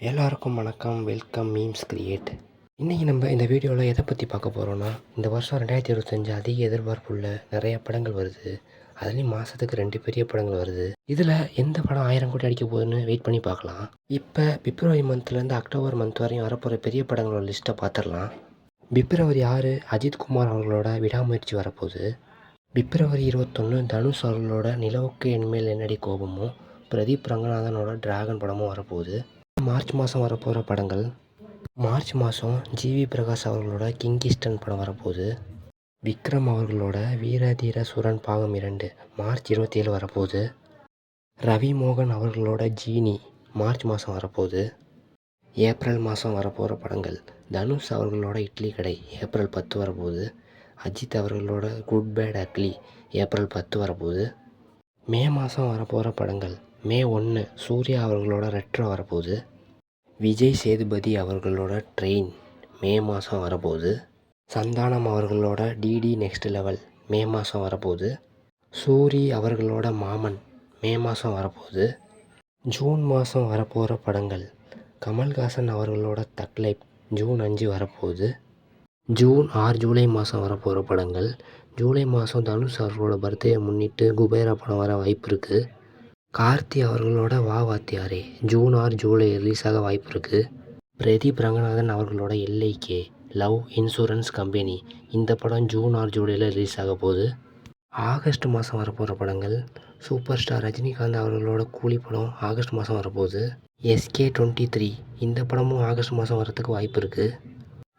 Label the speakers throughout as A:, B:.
A: எல்லாருக்கும் வணக்கம். Welcome memes create இன்றைக்கி நம்ம இந்த வீடியோவில் எதை பற்றி பார்க்க போகிறோன்னா இந்த வருஷம் ரெண்டாயிரத்தி இருபத்தஞ்சு அதிக எதிர்பார்ப்புள்ள நிறைய படங்கள் வருது. அதுலேயும் மாதத்துக்கு ரெண்டு பெரிய படங்கள் வருது. இதில் எந்த படம் ஆயிரம் கோடி அடிக்க போகுதுன்னு வெயிட் பண்ணி பார்க்கலாம். இப்போ பிப்ரவரி மந்த்லேருந்து அக்டோபர் மந்த் வரையும் வரப்போகிற பெரிய படங்களோட லிஸ்ட்டை பார்த்துடலாம் பிப்ரவரி ஆறு அஜித் குமார் அவர்களோட விடாமுயற்சி வரப்போகுது. பிப்ரவரி இருபத்தொன்று தனுஷ் அவர்களோட நிலவுக்கு என்மேல் என்னடி கோபமும் பிரதீப் ரங்கநாதனோட டிராகன் படமும் வரப்போகுது. மார்ச் மாதம் வரப்போகிற படங்கள்? மார்ச் மாதம் ஜிவி பிரகாஷ் அவர்களோட கிங்கிஸ்டன் படம் வரப்போகுது. விக்ரம் அவர்களோட வீரதீர சுரன் பாகம் இரண்டு மார்ச் இருபத்தி ஏழு வரப்போகுது. ரவி மோகன் அவர்களோட ஜீனி மார்ச் மாதம் வரப்போகுது. ஏப்ரல் மாதம் வரப்போகிற படங்கள் தனுஷ் அவர்களோட இட்லி கடை ஏப்ரல் பத்து வரப்போகுது. அஜித் அவர்களோட குட் பேட் அக்லி ஏப்ரல் பத்து வரப்போகுது. மே மாதம் வரப்போகிற படங்கள் மே ஒன்று சூர்யா அவர்களோட ரெட்ரோ வரப்போகுது. விஜய் சேதுபதி அவர்களோட ட்ரெயின் மே மாதம் வரப்போகுது. சந்தானம் அவர்களோட டிடி நெக்ஸ்ட் லெவல் மே மாதம் வரப்போகுது. சூரி அவர்களோட மாமன் மே மாதம் வரப்போகுது. ஜூன் மாதம் வரப்போகிற படங்கள் கமல்ஹாசன் அவர்களோட தக்லைப் ஜூன் அஞ்சு வரப்போகுது. ஜூன் ஆறு ஜூலை மாதம் வரப்போகிற படங்கள் ஜூலை மாதம் தனுஷ் அவர்களோட பர்த்டேயை முன்னிட்டு குபேரா படம் வர வாய்ப்பு இருக்குது கார்த்தி அவர்களோட வா Vathiyare. June R July release ஆக வாய்ப்பு இருக்குது பிரதீப் ரங்கநாதன் அவர்களோட எல்ஐகே லவ் இன்சூரன்ஸ் கம்பெனி. இந்த படம் ஜூன் ஆர் ஜூலையில் ரிலீஸ் ஆக போகுது. ஆகஸ்ட் மாதம் வரப்போகிற படங்கள் சூப்பர் ஸ்டார் ரஜினிகாந்த் அவர்களோட கூலி படம் ஆகஸ்ட் மாதம் வரப்போகுது. SK twenty three. இந்த படமும் ஆகஸ்ட் மாதம் வரத்துக்கு வாய்ப்பு இருக்குது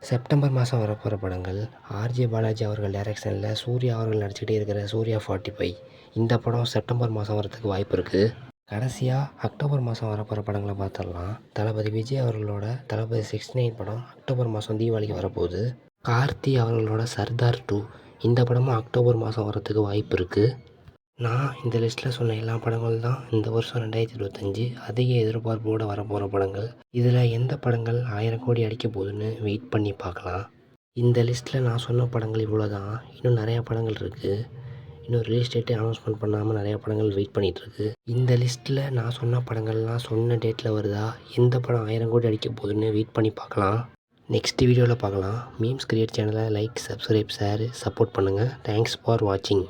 A: செப்டம்பர் மாதம் வரப்போகிற படங்கள் ஆர்ஜே பாலாஜி அவர்கள் டைரக்ஷனில் சூர்யா அவர்கள் நடிச்சுக்கிட்டே இருக்கிற சூர்யா ஃபார்ட்டி ஃபைவ். இந்த படம் செப்டம்பர் மாதம் வரத்துக்கு வாய்ப்பு இருக்குது கடைசியாக அக்டோபர் மாதம் வரப்போகிற படங்களை பார்த்துடலாம். தளபதி விஜய் அவர்களோட தளபதி சிக்ஸ்டி நைன் படம் அக்டோபர் மாதம் தீபாவளிக்கு வரப்போகுது. கார்த்தி அவர்களோட சர்தார் டூ. இந்த படமும் அக்டோபர் மாதம் வரத்துக்கு வாய்ப்பு இருக்குது நான் இந்த லிஸ்ட்டில் சொன்ன எல்லா படங்கள் தான் இந்த வருஷம் ரெண்டாயிரத்தி இருபத்தஞ்சி அதிக எதிர்பார்ப்போடு வரப்போகிற படங்கள். இதில் எந்த படங்கள் ஆயிரம் கோடி அடிக்க போகுதுன்னு வெயிட் பண்ணி பார்க்கலாம். இந்த லிஸ்ட்டில் நான் சொன்ன படங்கள் இவ்வளோ தான் இன்னும் நிறையா படங்கள் இருக்குது இன்னும் ரிலீஸ் டேட்டே அனௌன்ஸ்மெண்ட் பண்ணாமல் நிறையா படங்கள் வெயிட் பண்ணிகிட்ருக்கு இந்த லிஸ்ட்டில் நான் சொன்ன படங்கள்லாம் சொன்ன டேட்டில் வருதா? எந்த படம் ஆயிரம் கோடி அடிக்க போகுதுன்னு வெயிட் பண்ணி பார்க்கலாம். நெக்ஸ்ட் வீடியோவில் பார்க்கலாம். மீம்ஸ் கிரியேட் சேனலை லைக் சப்ஸ்கிரைப் ஷேர் சப்போர்ட் பண்ணுங்கள் தேங்க்ஸ் ஃபார் வாட்சிங்